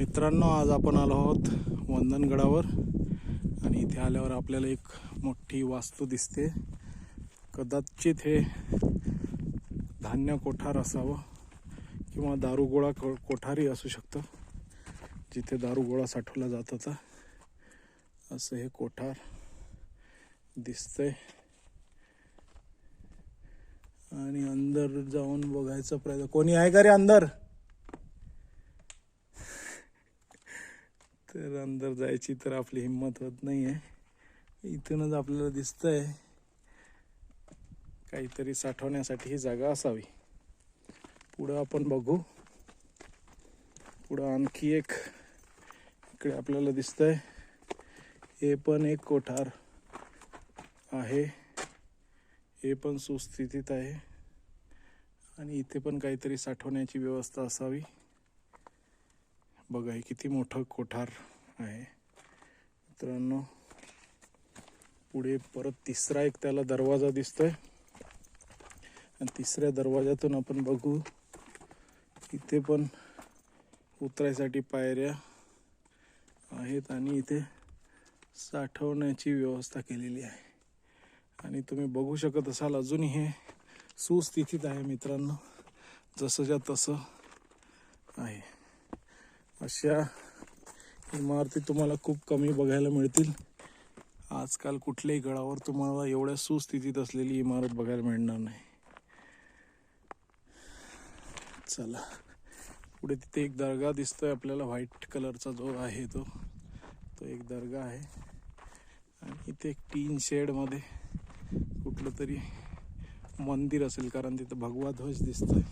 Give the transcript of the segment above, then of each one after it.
मित्रांनो आज आपण आलो आहोत वंदनगडावर आणि इथे आल्यावर आपल्याला एक मोठी वास्तू दिसते. कदाचित हे धान्य कोठार असावं किंवा दारुगोळा को कोठारही असू शकतं जिथे दारुगोळा साठवला जात होता. असं हे कोठार दिसतंय. आणि अंदर जाऊन बघायचा प्रयत्न कोणी आहे का रे अंदर? तर अंदर जायची तर आपली हिंमत होत नाही आहे इथूनच आपल्याला दिसतंय काहीतरी साठवण्यासाठी ही जागा असावी. पुढं आपण बघू. पुढं आणखी एक इकडे आपल्याला दिसतंय. हे पण एक कोठार आहे. हे पण सुस्थितीत आहे. आणि इथे पण काहीतरी साठवण्याची व्यवस्था असावी. बघा हे किती मोठं कोठार. आहे. मित्रांनो पुढे परत तिसरा एक त्याला दरवाजा दिसतोय. आणि तिसऱ्या दरवाजातून आपण बघू इथे पण उतरायसाठी पायऱ्या आहेत आणि इथे साठवण्याची व्यवस्था केलेली आहे. आणि तुम्ही बघू शकत असाल अजूनही हे सुस्थितीत आहे मित्रांनो जसंच्या तसं आहे. अशा इमारती तुम्हाला खूप कमी बघायला मिळतील. आजकाल कुठल्याही गडावर तुम्हाला एवढ्या सुस्थितीत असलेली इमारत बघायला मिळणार नाही. चला. पुढे तिथे एक दर्गा दिसतोय आपल्याला व्हाईट कलरचा जो आहे तो तो एक दर्गा आहे. आणि इथे एक टीन शेडमध्ये कुठलं तरी मंदिर असेल कारण तिथं भगवा ध्वज दिसतोय.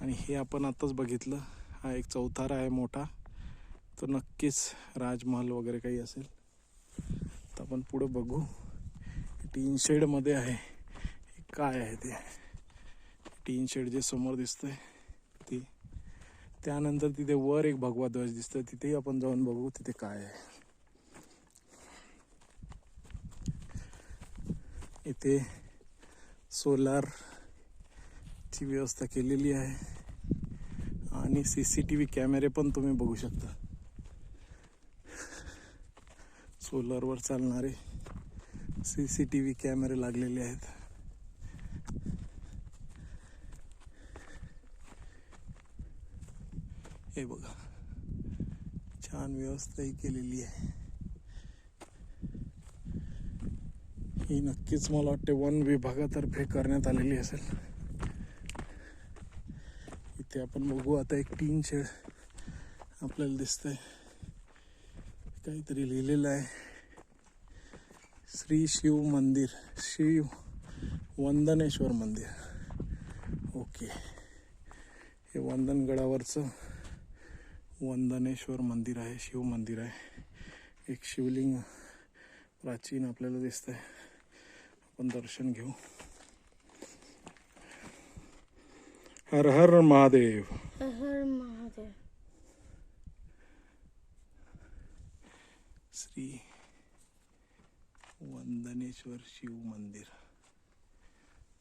आणि हे आपण आताच बघितलं. हा एक चौथारा आहे मोठा. तो नक्कीच राजमहल वगैरे काही असेल तर आपण पुढं बघू. टीन शेडमध्ये आहे. काय आहे ते? टीन शेड जे समोर दिसतंय ती त्यानंतर तिथे वर एक भगवा ध्वज दिसतोय. तिथेही आपण जाऊन बघू तिथे काय आहे. इथे सोलार ची व्यवस्था केलेली आहे. आणि सी सी टी व्ही कॅमेरे पण तुम्ही बघू शकता. सोलरवर चालणारे सी सी टी व्ही कॅमेरे लागलेले आहेत. हे बघा छान व्यवस्थाही केलेली आहे. ही नक्कीच मला वाटते वन विभागातर्फे करण्यात आलेली असेल. इथे आपण बघू आता एक टीन शेड आपल्याला दिसतंय. काहीतरी लिहिलेलं आहे. श्री शिव मंदिर शिव वंदनेश्वर मंदिर. ओके. हे वंदनगडावरचं वंदनेश्वर मंदिर आहे शिव मंदिर आहे. एक शिवलिंग प्राचीन आपल्याला दिसतंय. आपण दर्शन घेऊ. हर हर महादेव. हर हर महादेव. श्री वंदनेश्वर शिव मंदिर.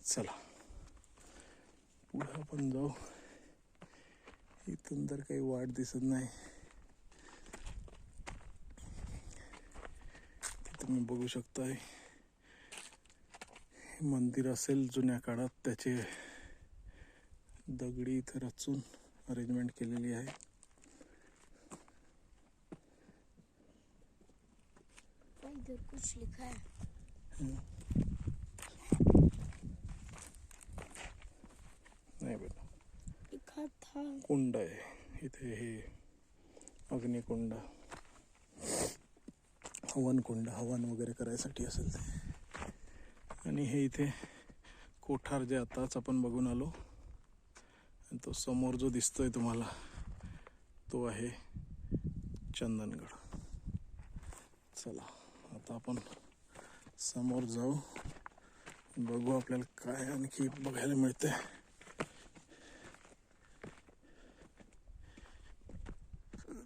चला. पुढे आपण जाऊ. इथून तर काही वाट दिसत नाही. तिथं तुम्ही बघू शकताय. हे मंदिर असेल जुन्या काळात. त्याचे दगडी इथं रचून अरेंजमेंट केलेली आहे. इधर कुछ लिखा है नाही बेटा लिखा था कुंड आहे. इथे हे अग्निकुंड हवन कुंड हवन वगैरे करायसाठी असेल ते. आणि हे इथे कोठार जे आताच आपण बघून आलो आणि तो समोर जो दिसतोय तुम्हाला तो आहे चंदनगड. चला. आता आपण समोर जाऊ. बघू आपल्याला काय आणखी बघायला मिळतंय.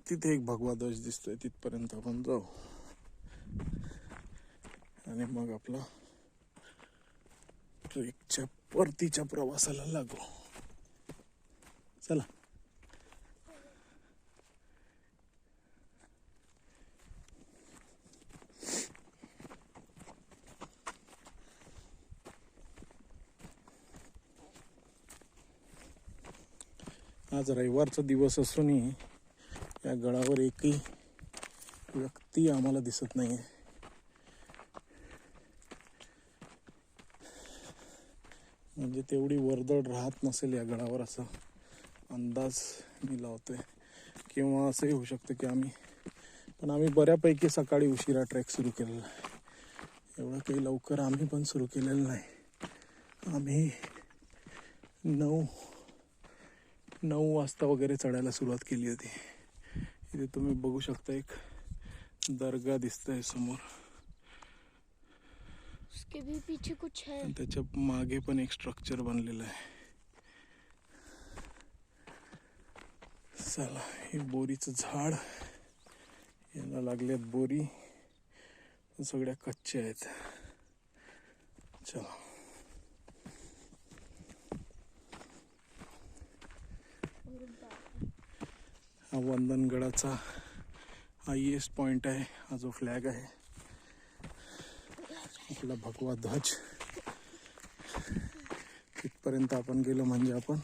तिथे एक भगवा ध्वज दिसतोय तिथपर्यंत आपण जाऊ. आणि मग आपला ट्रेकच्या परतीच्या प्रवासाला लागू. चला. आज रविवारचा दिवस असूनही या गडावर एकही व्यक्ती आम्हाला दिसत नाही आहे म्हणजे तेवढी वर्दळ राहत नसेल या गडावर असा अंदाज मी लावतोय. किंवा असंही होऊ शकतं की आम्ही पण आम्ही बऱ्यापैकी सकाळी उशिरा ट्रॅक सुरू केलेला आहे. एवढं काही लवकर आम्ही पण सुरू केलेलं नाही. आम्ही नऊ नऊ वाजता वगैरे चढायला सुरुवात केली होती. इथे तुम्ही बघू शकता एक दर्गा दिसतंय समोर. उसके भी पीछे कुछ है. आणि त्याच्यामागे पण एक स्ट्रक्चर बनलेलं आहे. चला हे बोरीचं झाड. याला लागल्यात बोरी. सगळ्या कच्च्या आहेत. चला. हा वंदनगडाचा हायएस्ट पॉइंट आहे. हा जो फ्लॅग आहे. आपला भगवा ध्वज. तिथपर्यंत आपण गेलो म्हणजे आपण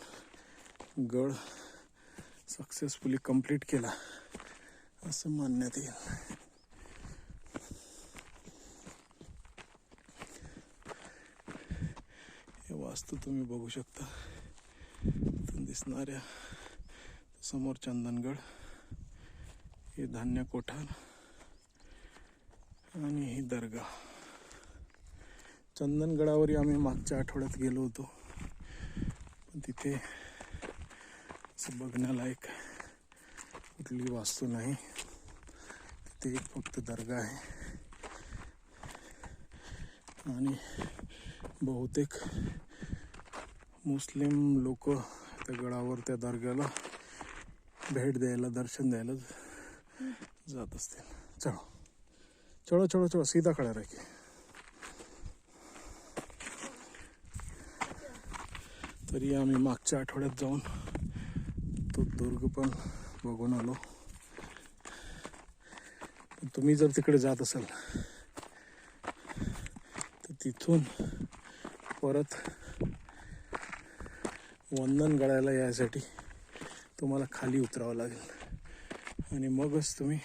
गड सक्सेसफुली कंप्लीट केला. असं मानण्यात येईल. हे वास्तू तुम्ही बघू शकता. इथून दिसणाऱ्या समोर चंदनगड हे धान्य कोठार आणि ही दर्गा. चंदनगडावरही आम्ही मागच्या आठवड्यात गेलो होतो. पण तिथे बघण्यालायक कुठली वास्तू नाही. तिथे एक फक्त दर्गा आहे. आणि बहुतेक मुस्लिम लोक त्या गडावर त्या दर्ग्याला भेट द्यायला दर्शन द्यायला जात असतील. चलो. चलो चलो चलो. सीधा खड़ा रहिए तरी आम्ही मागच्या आठवड्यात जाऊन तो दुर्ग पण बघून आलो. तुम्ही जर तिकडे जात असाल तर तिथून परत वंदन गडायला यायसाठी तुम्हाला खाली उतरावं लागेल. आणि मगच तुम्ही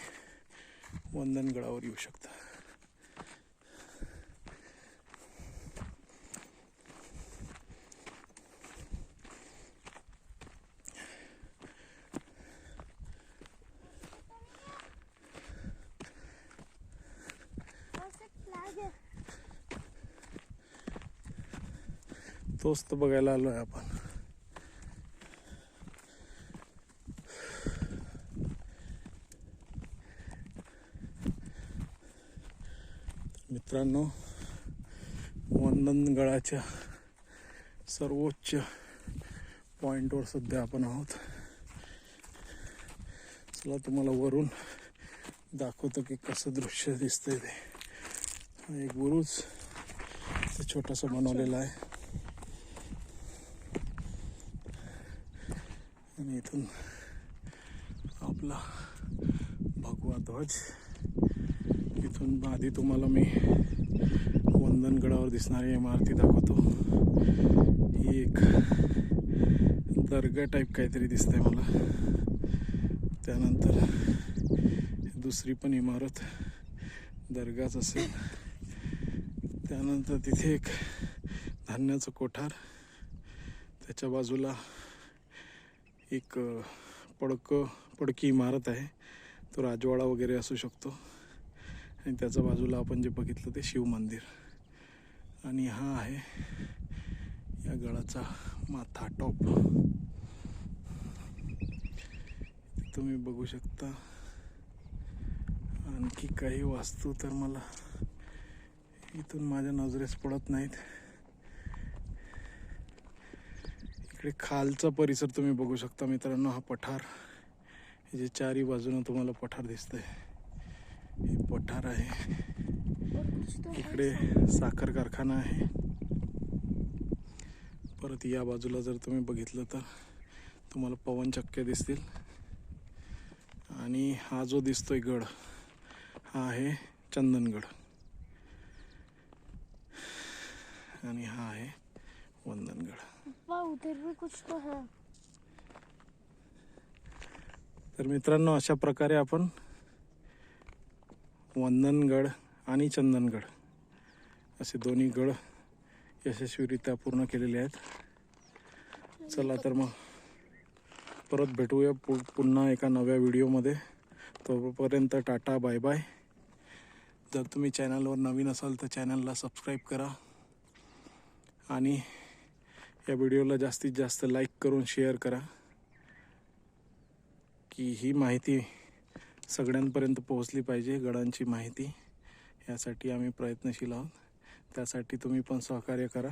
वंदनगडावर येऊ शकता. तोच तर बघायला आलो आहे आपण. मित्रांनो वंदनगडाच्या सर्वोच्च पॉइंटवर सध्या आपण आहोत. चला तुम्हाला वरून दाखवतो की कसं दृश्य दिसतंय ते. हा एक बुरुज ते छोटासा बनवलेला आहे. आणि इथून आपला भगवा ध्वज. तिथून आधी तुम्हाला मी वंदनगडावर दिसणारी इमारती दाखवतो. ही एक दर्गा टाईप काहीतरी दिसतंय मला. त्यानंतर दुसरी पण इमारत दर्गाच असेल. त्यानंतर तिथे एक धान्याचं कोठार. त्याच्या बाजूला एक पडकं पडक पडकी इमारत आहे. तो राजवाडा वगैरे असू शकतो. आणि त्याच्या बाजूला आपण जे बघितलं ते शिव मंदिर. आणि हा आहे या गडाचा माथा टॉप. तुम्ही बघू शकता. आणखी काही वास्तू तर मला इथून माझ्या नजरेस पडत नाहीत. इकडे खालचा परिसर तुम्ही बघू शकता मित्रांनो हा पठार. हे जे चारी बाजूनं तुम्हाला पठार दिसतंय. पठार आहे. इकडे साखर कारखाना आहे. परत या बाजूला जर तुम्ही बघितलं तर तुम्हाला पवनचक्क्या दिसतील. आणि हा जो दिसतोय गड हा आहे चंदनगड. आणि हा आहे वंदनगड. तर मित्रांनो अशा प्रकारे आपण वंदनगड आणि चंदनगड. असे दोन्ही गड यशस्वीरित्या पूर्ण केलेले आहेत. चला तर मग परत भेटूया पु पुन्हा एका नव्या व्हिडिओमध्ये. तोपर्यंत टाटा बाय बाय. जर तुम्ही चॅनलवर नवीन असाल तर चॅनलला सबस्क्राईब करा. आणि या व्हिडिओला जास्तीत जास्त लाईक करून शेअर करा. की ही माहिती सगळ्यांपर्यंत पोहोचली पाहिजे गडांची माहिती. यासाठी आम्ही प्रयत्नशील आहोत. त्यासाठी तुम्ही पण सहकार्य करा.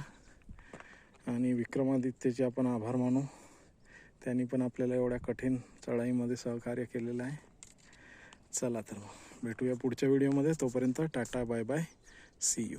आणि विक्रमादित्यचे आपण आभार मानू. त्यांनी पण आपल्याला एवढ्या कठीण चढाईमध्ये सहकार्य केलेलं आहे. चला तर मग भेटूया पुढच्या व्हिडिओमध्ये. तोपर्यंत tata bye bye. See you